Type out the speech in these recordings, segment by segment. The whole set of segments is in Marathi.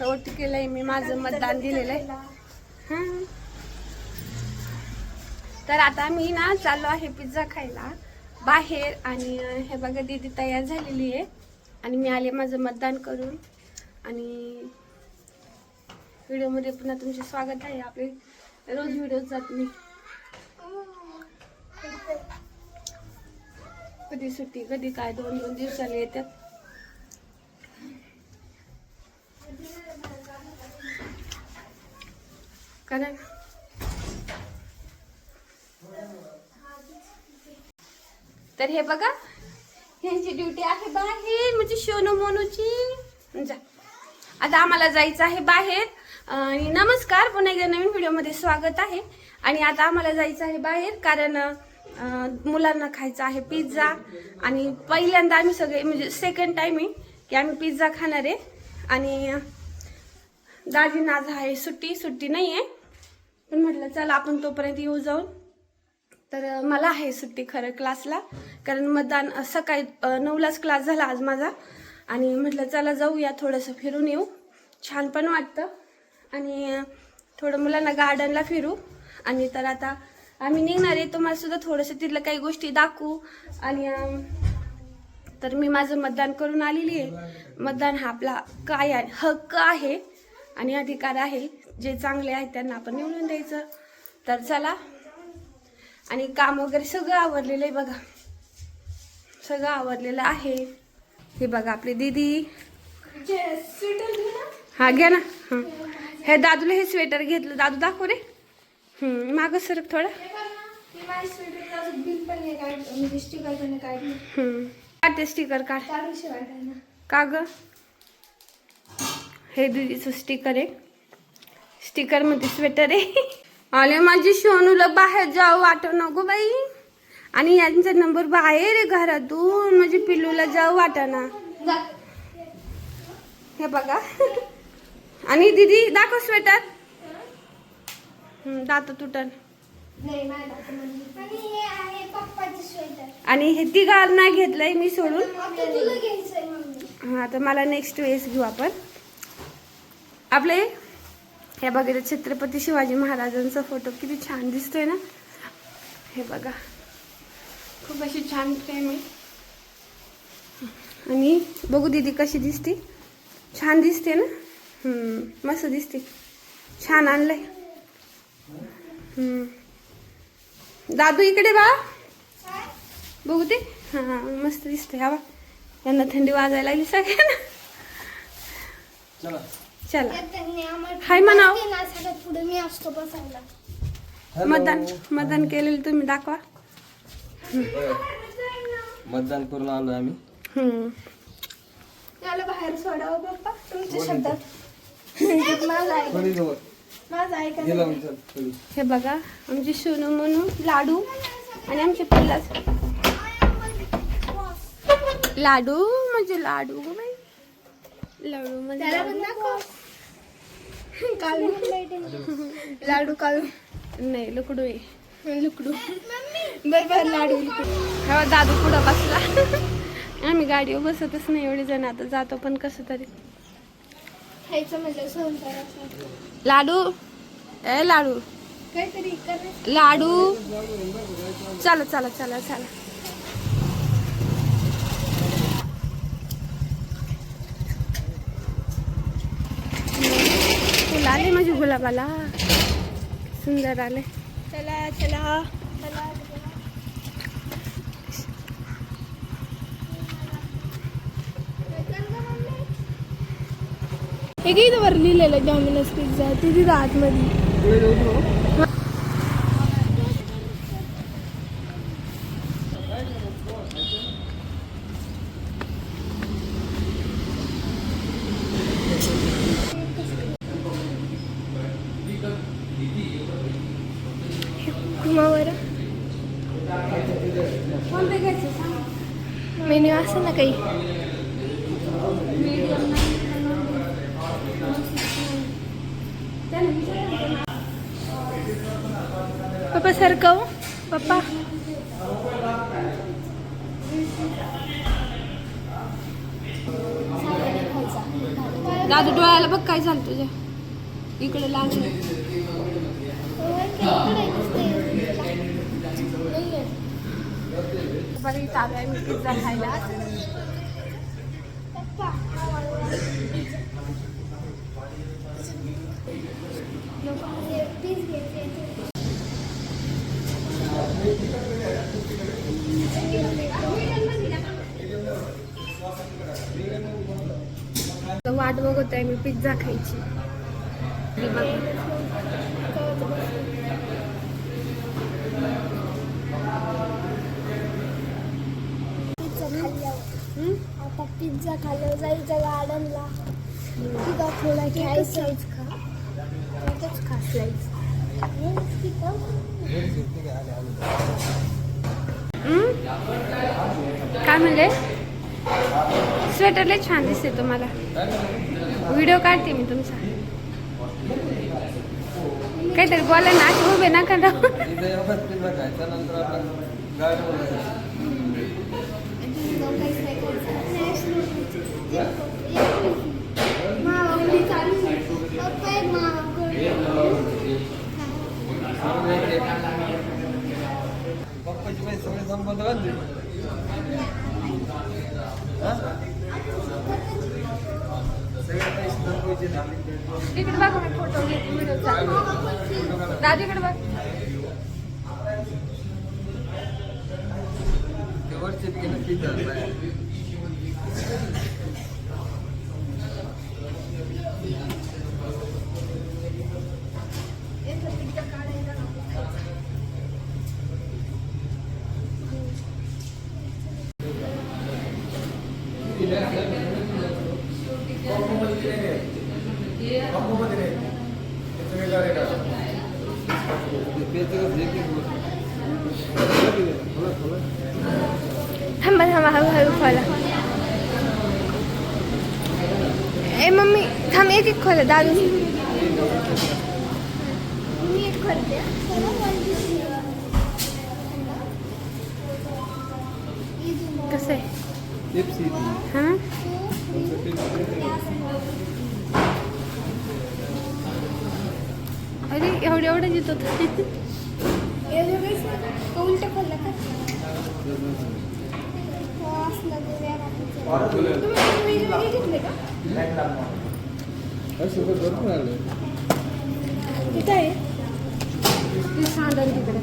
वोट केलंय मी माझं मतदान दिलेलं आहे. तर आता मी ना चाललो आहे पिझ्झा खायला. बाहेर आणि हे बघा दीदी तयार झालेली आहे. आणि मी आले माझं मतदान करून. आणि व्हिडिओमध्ये पुन्हा तुमचे स्वागत आहे आपले. रोज व्हिडिओ जात मी कधी सुट्टी कधी काय दोन दोन दिवसाला येतात. कारण तर हे बघा ह्यांची ड्युटी आहे बाहेर म्हणजे शोनू मोनूची. जा. आता आम्हाला जायचं आहे बाहेर. आणि नमस्कार पुन्हा एकदा नवीन व्हिडिओमध्ये स्वागत आहे. आणि आता आम्हाला जायचं आहे बाहेर कारण मुलांना खायचं आहे पिझ्झा आणि पहिल्यांदा आम्ही सगळे म्हणजे सेकंड टाइम आहे की आम्ही पिझ्झा खाणार आहे. आणि दाजींना आज आहे सुट्टी सुट्टी नाही आहे पण म्हटलं चला आपण तोपर्यंत येऊ जाऊन. तर मला आहे सुट्टी खरं क्लासला. कारण मतदान सकाळी नऊलाच क्लास झाला आज माझा. आणि म्हटलं चला जाऊया थोडंसं फिरून येऊ. छान पण वाटतं. आणि थोडं मुलांना गार्डनला फिरू. आणि तर आता आम्ही निघणार आहे. तुम्हाला सुद्धा थोडंसं तिथलं काही गोष्टी दाखवू. आणि तर मी माझं मतदान करून आलेली आहे. मतदान हा आपला काय आहे? हक्क आहे. आणि अधिकार आहे जे चांगले आहेत त्यांना आपण निवडून द्यायचं. तर चला. आणि काम वगैरे सगळं आवरलेलं आहे बघा. सगळं आवरलेलं आहे. हे बघा आपली दीदी. हा घ्या ना. हां. हे दादूला हे स्वेटर घेतलं. दादू दाखव रे. हम्म, मागं सरक थोडं. हम्म. काढ. ते स्टिकर काढ का ग? हे दीदीचं स्टिकर आहे. स्टिकरमध्ये स्वेटर आहे. आले माझी सोनूला बाहेर जाऊ वाटव नको बाई. आणि यांचा नंबर बाहेर आहे घरातून. म्हणजे पिल्लूला जाऊ वाटाना. हे बघा. आणि दीदी दाखव स्वेटर दात तुटन. आणि हे तिघार नाही घेतलंय मी सोडून. हा तर मला नेक्स्ट वेळेस घेऊ आपण. आपले हे बघा इथे छत्रपती शिवाजी महाराजांचा फोटो किती छान दिसतोय ना? हे बघा खूप अशी छान फ्रेम आहे. आणि बघू दीदी कशी दिसते. छान दिसते ना? हम्म, मस्त दिसते. छान आणलंय. हम्म. दादू इकडे बा. बघू ते हा मस्त दिसतंय. हा बा. यांना थंडी वाजायला लागली सगळ्यांना. चला. हाय म्हणाव. पुढे मी असतो बसायला. मतदान मतदान केलेलं तुम्ही दाखवा. मतदान करून आलो आम्ही. हम्म. त्याला बाहेर सोडावं तुमच्या शब्दात. माझा ऐका. हे बघा आमची सोनू म्हणू लाडू आणि आमचे पिल्लाच लाडू म्हणजे लाडू बाई. लाडू म्हणजे लाडू. काळू नाही लुकडू आहे. लुकडू. बर बर लाडू. लुकडू हा दादू पुढं बसला? आम्ही गाडीवर बसतच नाही एवढे जण आता जातो पण कसं तरी. लाडू? ए लाडू. काहीतरी लाडू. चला चला चला चला फुल आले माझे गुलाबाला सुंदर आले. चला चला. चला हे वर लिहिलेलं डॉमिनोज पिझ्झा ते तिथं आतमध्ये. मेन्यू असं ना काही मीडियम पप्पा सरकव पप्पा दादू डोळ्याला बघ काय झालं तुझ्या. इकडे लागलं बघा इथं आलोय मी पिझ्झा खायला. वाट बघत आहे मी पिझ्झा खायची हे बघा. हम्म? आता पिझ्झा खाल्लं जायचं गार्डनला तिथं थोडा घ्यायचं. खा त्यातच खा स्लाईस हम्म? काय म्हणले स्वेटर लय छान दिसते तुम्हाला. व्हिडिओ काढते मी तुमचा. काहीतरी बोला ना असे उभे पिझ्झा खायचा नंतर आपण गाडीवर जायचं. सगळे ते- पप्पाचे पैसे सगळे संपत घालते सगळे पैसे संपवायचे झाले इकडे बघा मी फोटो घेते व्हिडिओ चालू दादू इकडे बघ ते वरचे गेलं एक एक खोला दादू मी एक खोलते कसं आहे पेप्सी हां अरे एवढं एवढं येत होतं उलट खोलला का? हो, असलं ते वेगळं. तुम्ही वेगवेगळे घेतले का असं तर भरपूर आलं तिथं आहे ते सांडल तिकडे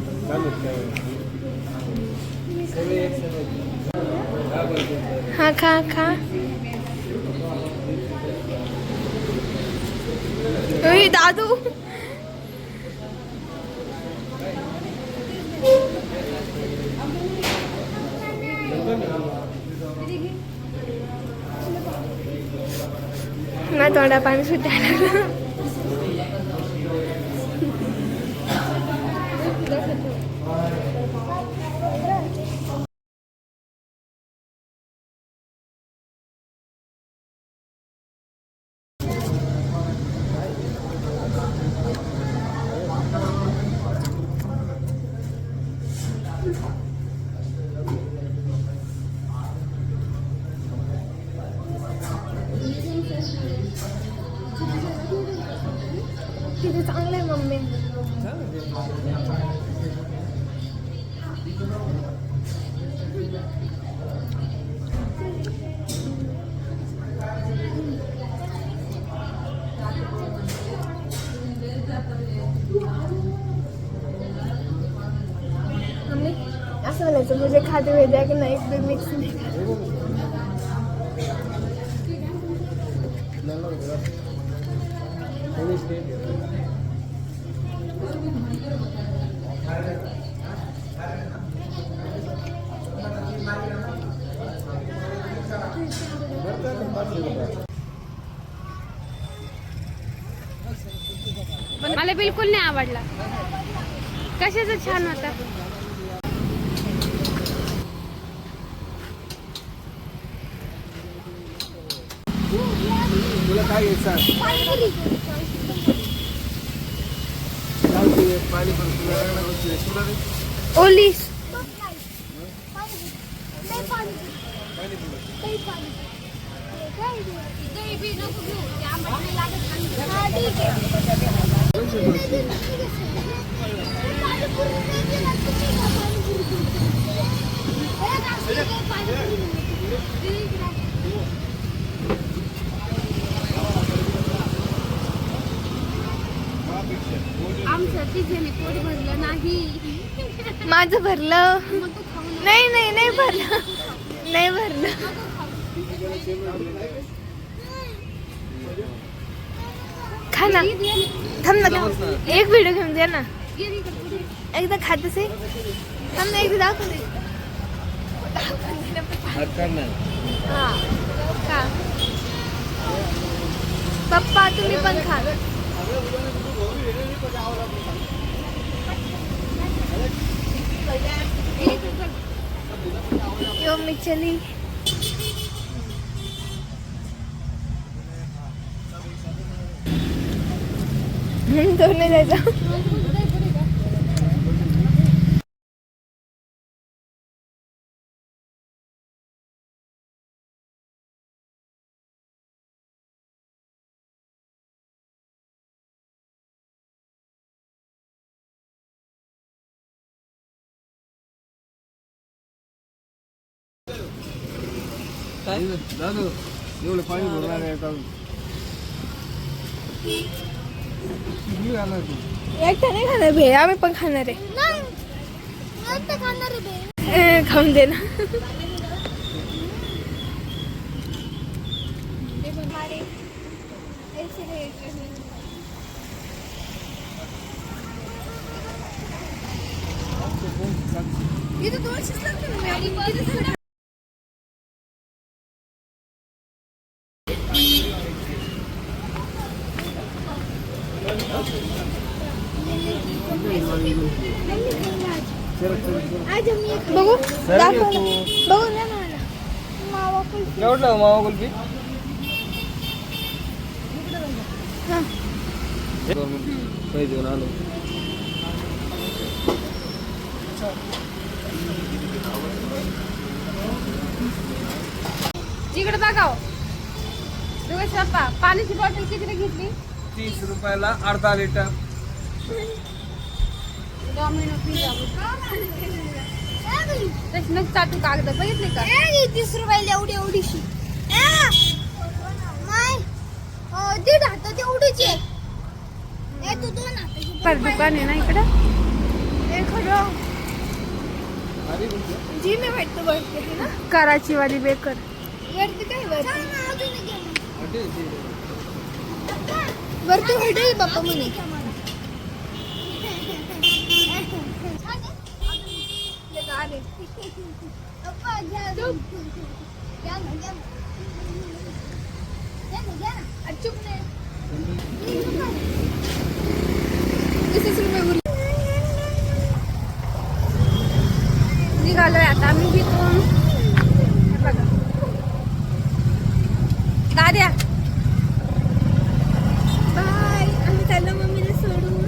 सगळे तोंडा पाणी सुटायला किती चांगलं आहे मम्मी असं म्हणायचं म्हणजे खाते हुए की नाही मिक्स नाही मला बिलकुल नाही आवडला. कशाचं छान होता? तुला काय घ्यायचं चालते पाणी पण तुला? ओलीस पाणी पण काय ते? दही बी नको घेऊ ते आंबट नाही लागत ना. हा, ठीक आहे. तुम्ही दे ना, ठीक आहे. पाणीपुरी नाही दिला, तुम्ही खा पाणीपुरी. हे नाशिक आहे, पाणीपुरी. दे इकडे. पोट भरलं नाही. माझं भरलं. मग तू खाऊ नको. नाही नाही नाही भरलं. नाही भरलं. खा ना. थांब ना. एक व्हिडिओ घेऊन द्या ना. एकदा खात असे थांब ना एकदा हा. पप्पा तुम्ही पण खा. यो चली दोन जायचं जायचं दादू एवढं पाणी भरणार आहे का किती आला तू एकटा नाही खाणार भेळ आम्ही पण खाणार आहे. खाऊन दे ना. बघू दाखव ना. बघू ना मला. मावा कुल्फी. केवढला मावा कुल्फी? हा. काही देऊन आलो. इकडे बघाव. दोघे पप्पा पाण्याची बॉटल कितीला घेतली? तीस रुपयाला अर्धा लिटर डॉमिनो पिझ्झा नग चाटू कागद बघितले का? ए, तीस रुपयाला एवढी एवढीशी. दीड हातात एवढीची आहे. ए, तू दोन हाताची पर दुकान आहे ना इकडं? ए, खरं. जी मी वरती आहे ना? कराची वाली बेकर. वरती काय वरती. वरती हॉटेल बाप्पा म्हणे. निघालोय आता आम्ही तिथून हे बघा दाद्या बाय आम्ही चाललो मम्मीला सोडून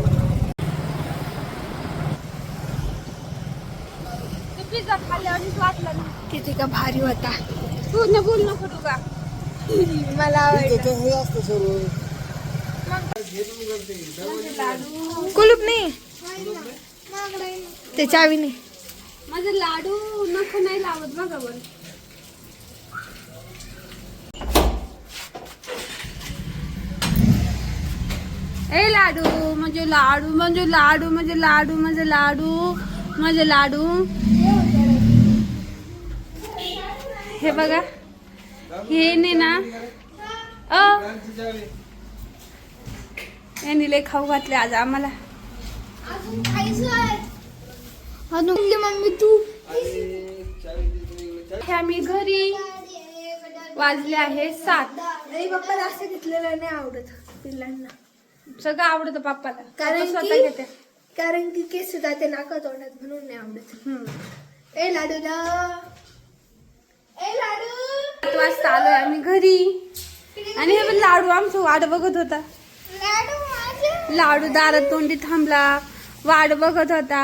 तू पिझ्झा खाल्ल्यावर वाटलं ना किती का भारी होता. तू न बोल नको तू का मला हे कुलूप नाही? ते चावी नाही माझं लाडू नख नाही लावत बघा बरं. ए लाडू म्हणजे लाडू म्हणजे लाडू म्हणजे लाडू म्हणजे लाडू म्हणजे लाडू. हे बघा. हे ने ना अ यांनी लय खाऊ घातले आज आम्हाला. मम्मी तू. आम्ही घरी वाजले आहे सात. नाही पप्पाला असं घेतलेलं नाही आवडत पिल्लांना. सगळं आवडतं पप्पाला कारण पप्पा की- स्वतः घेते. कारण की केस जाते नाका तोंडात म्हणून नाही आवडत. हम्म. ए लाडू दा ए लाडू सात वाजता आलोय आम्ही घरी. आणि हे पण लाडू आमचं वाट बघत होता. लाडू दारात तोंडी थांबला. वाट बघत होता.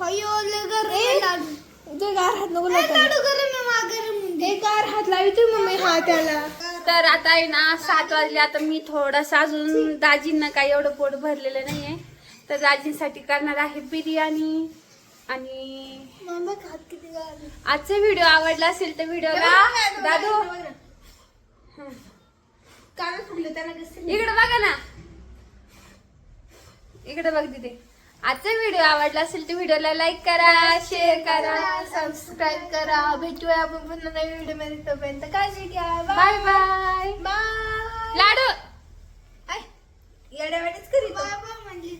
हयो ले गर ए लाडू. तू गार हात नको लाडू गरम आहे मा गरम कार हात लावतो मम्मी त्याला तर आता आहे ना सात वाजले. आता मी थोडासा अजून दाजींना काही एवढं पोट भरलेलं नाहीये. तर दाजींसाठी करणार आहे बिर्याणी. आणि आजचा व्हिडिओ आवडला असेल तर व्हिडिओला दादू. इकडे बघा ना. इकडे बघ तिथे आजचा व्हिडिओ आवडला असेल तर व्हिडिओला लाईक करा शेअर करा सबस्क्राईब करा. भेटूया आपण पुन्हा नवीन व्हिडिओमध्ये तोपर्यंत काळजी घ्या. बाय बाय बाय लाडू. येड्यावाडीच करीत म्हणजे